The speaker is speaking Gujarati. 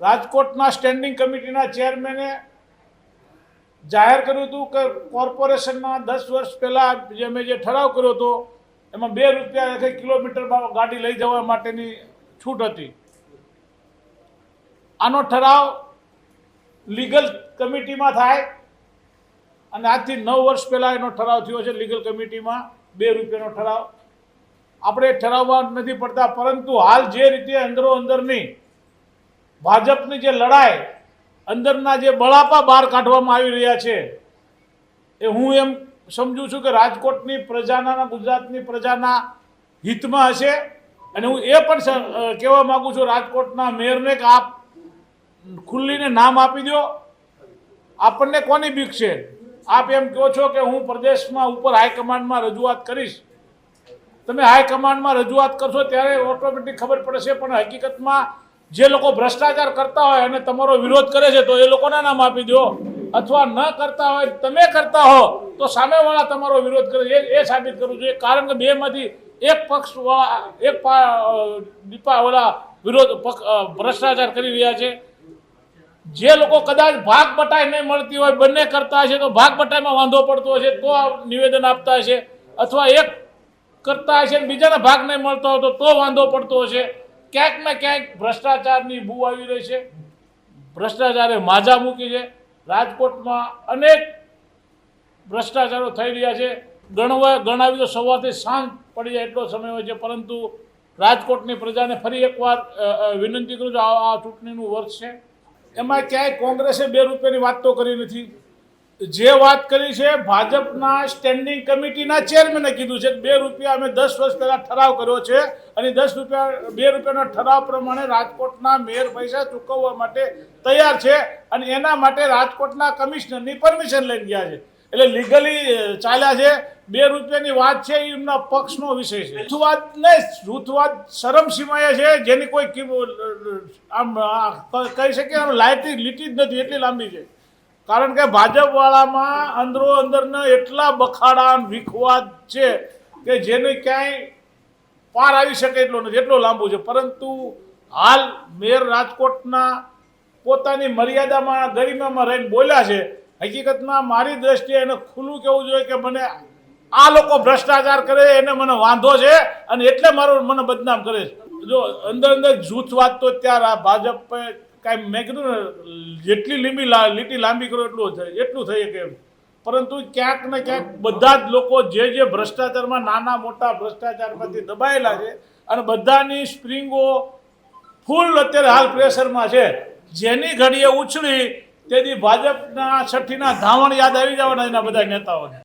રાજકોટના સ્ટેન્ડિંગ કમિટીના ચેરમેને જાહેર કર્યું હતું કે કોર્પોરેશનના દસ વર્ષ પહેલાં જે મેં જે ઠરાવ કર્યો હતો, એમાં બે રૂપિયા એક કિલોમીટર ગાડી લઈ જવા માટેની છૂટ હતી. આનો ઠરાવ લીગલ કમિટીમાં થાય અને આજથી નવ વર્ષ પહેલાં એનો ઠરાવ થયો છે લીગલ કમિટીમાં બે રૂપિયાનો ઠરાવ. આપણે ઠરાવવા નથી પડતા, પરંતુ હાલ જે રીતે અંદરો અંદરની ભાજપની જે લડાઈ, અંદરના જે બળાપા બહાર કાઢવામાં આવી રહ્યા છે, એ હું એમ સમજુ છું કે રાજકોટની પ્રજાના ગુજરાતની પ્રજાના હિતમાં હશે. અને હું એ પણ કહેવા માગું છું, રાજકોટના મેયરને કે આપ ખુલ્લીને નામ આપી દો. આપણને કોની બીક છે? આપ એમ કહો છો કે હું પ્રદેશમાં ઉપર હાઈકમાન્ડમાં રજૂઆત કરીશ. તમે હાઈકમાન્ડમાં રજૂઆત કરશો ત્યારે ઓટોમેટિક ખબર પડશે, પણ હકીકતમાં જે લોકો ભ્રષ્ટાચાર કરતા હોય અને તમારો વિરોધ કરે છે તો એ લોકોના નામ આપી દો. અથવા ન કરતા હોય તમે કરતા હો તો સામેવાળા તમારો વિરોધ કરે છે. એ- સાબિત કરવું જોઈએ. કારણ કે બેમાંથી એક પક્ષવાળા એક અ, વિરોધ ભ્રષ્ટાચાર કરી રહ્યા છે. જે લોકો કદાચ ભાગ બટાઈ નહીં મળતી હોય બંને કરતા હશે તો ભાગ બટાઈમાં વાંધો પડતો હશે તો નિવેદન આપતા હશે. અથવા એક કરતા હશે બીજાને ભાગ નહીં મળતો હોય તો વાંધો પડતો હશે. ક્યાંક ને ક્યાંક ભ્રષ્ટાચારની બૂ આવી રહી છે. ભ્રષ્ટાચારે માજા મૂકી છે. રાજકોટમાં અનેક ભ્રષ્ટાચારો થઈ રહ્યા છે. ગણવા ગણાવી તો સવારથી સાંજ પડી જાય એટલો સમય હોય છે. પરંતુ રાજકોટની પ્રજાને ફરી એકવાર વિનંતી કરું છું આ ચૂંટણીનું વર્ષ છે. એમાં ક્યાંય કોંગ્રેસે બે રૂપિયાની વાત તો કરી નથી. જે વાત કરી છે, ભાજપના સ્ટેન્ડિંગ કમિટીના ચેરમેને કીધું છે બે રૂપિયા અમે દસ વર્ષ પહેલા ઠરાવ કર્યો છે અને દસ રૂપિયા, બે રૂપિયાના ઠરાવ પ્રમાણે રાજકોટના મેયર પૈસા ચૂકવવા માટે તૈયાર છે અને એના માટે રાજકોટના કમિશનરની પરમિશન લઈને ગયા છે. એટલે લીગલી ચાલ્યા છે. બે રૂપિયાની વાત છે, એ એમના પક્ષનો વિષય છે. જૂથવાદ નહીં, જૂથવાદ શરમ સીમાએ છે, જેની કોઈ આમ કહી શકીએ, આમ લાઈટી લીટી જ નથી, એટલી લાંબી છે. કારણ કે ભાજપવાળામાં અંદરો અંદરના એટલા બખાડા વિખવાદ છે કે જેને ક્યાંય પાર આવી શકે એટલો નથી, એટલો લાંબો છે. પરંતુ હાલ મેયર રાજકોટના પોતાની મર્યાદામાં, ગરિમામાં રહીને બોલ્યા છે, હકીકતમાં મારી દ્રષ્ટિએ એને ખુલ્લું કહેવું જોઈએ કે મને આ લોકો ભ્રષ્ટાચાર કરે, એને મને વાંધો છે અને એટલે મારું મને બદનામ કરે છે. જો અંદર અંદર જૂથવાદ તો ત્યારે ભાજપે કાંઈ મેં કીધું ને, જેટલી લીંબી લીટી લાંબી કરો એટલું થાય, એટલું થઈ શકે પરંતુ ક્યાંક ને ક્યાંક બધા જ લોકો જે જે ભ્રષ્ટાચારમાં, નાના મોટા ભ્રષ્ટાચારમાંથી દબાયેલા છે અને બધાની સ્પ્રિંગો ફૂલ અત્યારે હાલ પ્રેશરમાં છે. જેની ઘડીએ ઉછળી, તેથી ભાજપના છઠ્ઠીના ધાવણ યાદ આવી જવાના એના બધા નેતાઓને.